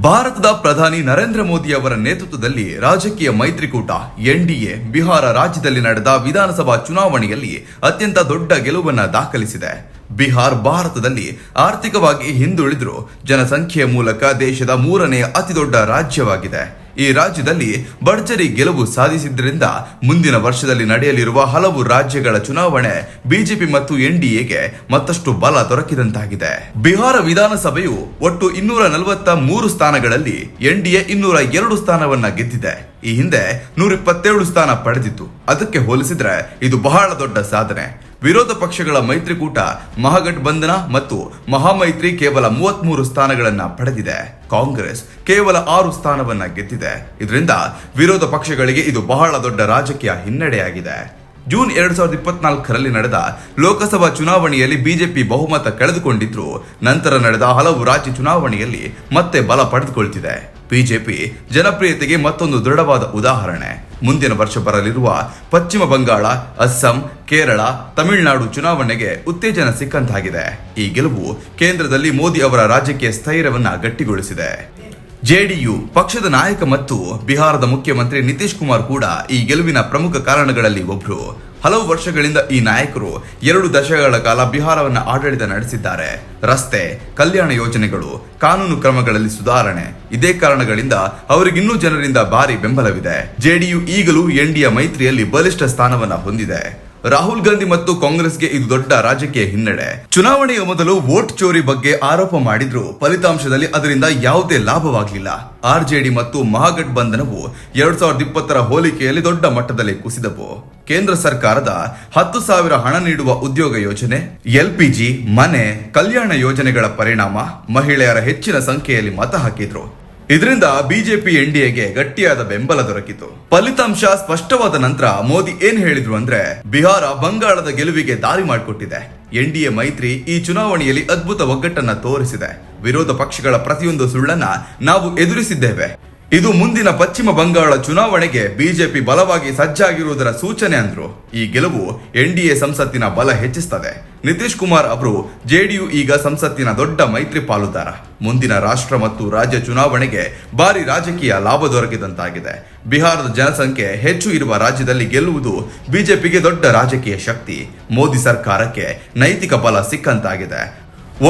ಭಾರತದ ಪ್ರಧಾನಿ ನರೇಂದ್ರ ಮೋದಿ ಅವರ ನೇತೃತ್ವದಲ್ಲಿ ರಾಜಕೀಯ ಮೈತ್ರಿಕೂಟ, ಎನ್ಡಿಎ, ಬಿಹಾರ ರಾಜ್ಯದಲ್ಲಿ ನಡೆದ ವಿಧಾನಸಭಾ ಚುನಾವಣೆಯಲ್ಲಿ ಅತ್ಯಂತ ದೊಡ್ಡ ಗೆಲುವನ್ನು ದಾಖಲಿಸಿದೆ. ಬಿಹಾರ್ ಭಾರತದಲ್ಲಿ ಆರ್ಥಿಕವಾಗಿ ಹಿಂದುಳಿದರೂ, ಜನಸಂಖ್ಯೆಯ ಮೂಲಕ ದೇಶದ ಮೂರನೇ ಅತಿದೊಡ್ಡ ರಾಜ್ಯವಾಗಿದೆ. ಈ ರಾಜ್ಯದಲ್ಲಿ ಭರ್ಜರಿ ಗೆಲುವು ಸಾಧಿಸಿದ್ದರಿಂದ ಮುಂದಿನ ವರ್ಷದಲ್ಲಿ ನಡೆಯಲಿರುವ ಹಲವು ರಾಜ್ಯಗಳ ಚುನಾವಣೆ ಬಿಜೆಪಿ ಮತ್ತು ಎನ್ಡಿಎಗೆ ಮತ್ತಷ್ಟು ಬಲ ದೊರಕಿದಂತಾಗಿದೆ. ಬಿಹಾರ ವಿಧಾನಸಭೆಯು ಒಟ್ಟು ಇನ್ನೂರ ನಲವತ್ತ ಮೂರು ಸ್ಥಾನಗಳಲ್ಲಿ ಎನ್ಡಿಎ ಇನ್ನೂರ ಎರಡು ಸ್ಥಾನವನ್ನ ಗೆದ್ದಿದೆ. ಈ ಹಿಂದೆ ನೂರ ಇಪ್ಪತ್ತೇಳು ಸ್ಥಾನ ಪಡೆದಿತ್ತು. ಅದಕ್ಕೆ ಹೋಲಿಸಿದ್ರೆ ಇದು ಬಹಳ ದೊಡ್ಡ ಸಾಧನೆ. ವಿರೋಧ ಪಕ್ಷಗಳ ಮೈತ್ರಿಕೂಟ ಮಹಾಗಠಬಂಧನ ಮತ್ತು ಮಹಾಮೈತ್ರಿ ಕೇವಲ ಮೂವತ್ಮೂರು ಸ್ಥಾನಗಳನ್ನ ಪಡೆದಿದೆ. ಕಾಂಗ್ರೆಸ್ ಕೇವಲ ಆರು ಸ್ಥಾನವನ್ನ ಗೆದ್ದಿದೆ. ಇದರಿಂದ ವಿರೋಧ ಪಕ್ಷಗಳಿಗೆ ಇದು ಬಹಳ ದೊಡ್ಡ ರಾಜಕೀಯ ಹಿನ್ನಡೆಯಾಗಿದೆ. ಜೂನ್ ಎರಡ್ ಸಾವಿರದ ಇಪ್ಪತ್ನಾಲ್ಕರಲ್ಲಿ ನಡೆದ ಲೋಕಸಭಾ ಚುನಾವಣೆಯಲ್ಲಿ ಬಿಜೆಪಿ ಬಹುಮತ ಕಳೆದುಕೊಂಡಿದ್ರು. ನಂತರ ನಡೆದ ಹಲವು ರಾಜ್ಯ ಚುನಾವಣೆಯಲ್ಲಿ ಮತ್ತೆ ಬಲ ಪಡೆದುಕೊಳ್ತಿದೆ. ಬಿಜೆಪಿ ಜನಪ್ರಿಯತೆಗೆ ಮತ್ತೊಂದು ದೃಢವಾದ ಉದಾಹರಣೆ. ಮುಂದಿನ ವರ್ಷ ಬರಲಿರುವ ಪಶ್ಚಿಮ ಬಂಗಾಳ, ಅಸ್ಸಾಂ, ಕೇರಳ, ತಮಿಳುನಾಡು ಚುನಾವಣೆಗೆ ಉತ್ತೇಜನ ಸಿಕ್ಕಂತಾಗಿದೆ. ಈ ಗೆಲುವು ಕೇಂದ್ರದಲ್ಲಿ ಮೋದಿ ಅವರ ರಾಜಕೀಯ ಸ್ಥೈರ್ಯವನ್ನ ಗಟ್ಟಿಗೊಳಿಸಿದೆ. ಜೆಡಿಯು ಪಕ್ಷದ ನಾಯಕ ಮತ್ತು ಬಿಹಾರದ ಮುಖ್ಯಮಂತ್ರಿ ನಿತೀಶ್ ಕುಮಾರ್ ಕೂಡ ಈ ಗೆಲುವಿನ ಪ್ರಮುಖ ಕಾರಣಗಳಲ್ಲಿ ಒಬ್ರು. ಹಲವು ವರ್ಷಗಳಿಂದ ಈ ನಾಯಕರು ಎರಡು ದಶಕಗಳ ಕಾಲ ಬಿಹಾರವನ್ನು ಆಡಳಿತ ನಡೆಸಿದ್ದಾರೆ. ರಸ್ತೆ, ಕಲ್ಯಾಣ ಯೋಜನೆಗಳು, ಕಾನೂನು ಕ್ರಮಗಳಲ್ಲಿ ಸುಧಾರಣೆ. ಇದೇ ಕಾರಣಗಳಿಂದ ಅವರಿಗಿನ್ನೂ ಜನರಿಂದ ಭಾರಿ ಬೆಂಬಲವಿದೆ. ಜೆಡಿಯು ಈಗಲೂ ಎನ್ಡಿಎ ಮೈತ್ರಿಯಲ್ಲಿ ಬಲಿಷ್ಠ ಸ್ಥಾನವನ್ನು ಹೊಂದಿದೆ. ರಾಹುಲ್ ಗಾಂಧಿ ಮತ್ತು ಕಾಂಗ್ರೆಸ್ಗೆ ಇದು ದೊಡ್ಡ ರಾಜಕೀಯ ಹಿನ್ನಡೆ. ಚುನಾವಣೆಯ ಮೊದಲು ವೋಟ್ ಚೋರಿ ಬಗ್ಗೆ ಆರೋಪ ಮಾಡಿದ್ರು. ಫಲಿತಾಂಶದಲ್ಲಿ ಅದರಿಂದ ಯಾವುದೇ ಲಾಭವಾಗಲಿಲ್ಲ. ಆರ್ಜೆಡಿ ಮತ್ತು ಮಹಾಗಠಬಂಧನವು ಎರಡ್ ಸಾವಿರದ ಇಪ್ಪತ್ತರ ಹೋಲಿಕೆಯಲ್ಲಿ ದೊಡ್ಡ ಮಟ್ಟದಲ್ಲಿ ಕುಸಿದವು. ಕೇಂದ್ರ ಸರ್ಕಾರದ ಹತ್ತು ಸಾವಿರ ಹಣ ನೀಡುವ ಉದ್ಯೋಗ ಯೋಜನೆ, ಎಲ್ಪಿಜಿ, ಮನೆ, ಕಲ್ಯಾಣ ಯೋಜನೆಗಳ ಪರಿಣಾಮ ಮಹಿಳೆಯರ ಹೆಚ್ಚಿನ ಸಂಖ್ಯೆಯಲ್ಲಿ ಮತ ಹಾಕಿದ್ರು. ಇದರಿಂದ ಬಿಜೆಪಿ ಎನ್ಡಿಎಗೆ ಗಟ್ಟಿಯಾದ ಬೆಂಬಲ ದೊರಕಿತು. ಫಲಿತಾಂಶ ಸ್ಪಷ್ಟವಾದ ನಂತರ ಮೋದಿ ಏನ್ ಹೇಳಿದ್ರು ಅಂದ್ರೆ, ಬಿಹಾರ ಬಂಗಾಳದ ಗೆಲುವಿಗೆ ದಾರಿ ಮಾಡಿಕೊಟ್ಟಿದೆ. ಎನ್ಡಿಎ ಮೈತ್ರಿ ಈ ಚುನಾವಣೆಯಲ್ಲಿ ಅದ್ಭುತ ಒಗ್ಗಟ್ಟನ್ನ ತೋರಿಸಿದೆ. ವಿರೋಧ ಪಕ್ಷಗಳ ಪ್ರತಿಯೊಂದು ಸುಳ್ಳನ್ನ ನಾವು ಎದುರಿಸಿದ್ದೇವೆ. ಇದು ಮುಂದಿನ ಪಶ್ಚಿಮ ಬಂಗಾಳ ಚುನಾವಣೆಗೆ ಬಿಜೆಪಿ ಬಲವಾಗಿ ಸಜ್ಜಾಗಿರುವುದರ ಸೂಚನೆ ಅಂದ್ರು. ಈ ಗೆಲುವು ಎನ್ಡಿಎ ಸಂಸತ್ತಿನ ಬಲ ಹೆಚ್ಚಿಸುತ್ತದೆ ನಿತೀಶ್ ಕುಮಾರ್ ಅವರು ಜೆಡಿಯು ಈಗ ಸಂಸತ್ತಿನ ದೊಡ್ಡ ಮೈತ್ರಿ ಪಾಲುದಾರ. ಮುಂದಿನ ರಾಷ್ಟ್ರ ಮತ್ತು ರಾಜ್ಯ ಚುನಾವಣೆಗೆ ಭಾರಿ ರಾಜಕೀಯ ಲಾಭ ದೊರಕಿದಂತಾಗಿದೆ. ಬಿಹಾರದ ಜನಸಂಖ್ಯೆ ಹೆಚ್ಚು ಇರುವ ರಾಜ್ಯದಲ್ಲಿ ಗೆಲ್ಲುವುದು ಬಿಜೆಪಿಗೆ ದೊಡ್ಡ ರಾಜಕೀಯ ಶಕ್ತಿ. ಮೋದಿ ಸರ್ಕಾರಕ್ಕೆ ನೈತಿಕ ಬಲ ಸಿಕ್ಕಂತಾಗಿದೆ.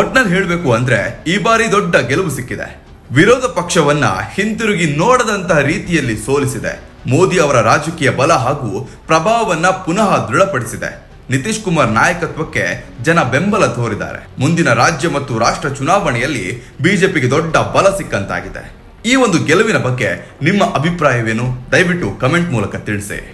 ಒಟ್ನಲ್ಲಿ ಹೇಳಬೇಕು ಅಂದ್ರೆ ಈ ಬಾರಿ ದೊಡ್ಡ ಗೆಲುವು ಸಿಕ್ಕಿದೆ. ವಿರೋಧ ಪಕ್ಷವನ್ನ ಹಿಂತಿರುಗಿ ನೋಡದಂತಹ ರೀತಿಯಲ್ಲಿ ಸೋಲಿಸಿದೆ. ಮೋದಿ ಅವರ ರಾಜಕೀಯ ಬಲ ಹಾಗೂ ಪ್ರಭಾವವನ್ನ ಪುನಃ ದೃಢಪಡಿಸಿದೆ. ನಿತೀಶ್ ಕುಮಾರ್ ನಾಯಕತ್ವಕ್ಕೆ ಜನ ಬೆಂಬಲ ತೋರಿದ್ದಾರೆ. ಮುಂದಿನ ರಾಜ್ಯ ಮತ್ತು ರಾಷ್ಟ್ರ ಚುನಾವಣೆಯಲ್ಲಿ ಬಿಜೆಪಿಗೆ ದೊಡ್ಡ ಬಲ ಸಿಕ್ಕಂತಾಗಿದೆ. ಈ ಒಂದು ಗೆಲುವಿನ ಬಗ್ಗೆ ನಿಮ್ಮ ಅಭಿಪ್ರಾಯವೇನು? ದಯವಿಟ್ಟು ಕಮೆಂಟ್ ಮೂಲಕ ತಿಳಿಸಿ.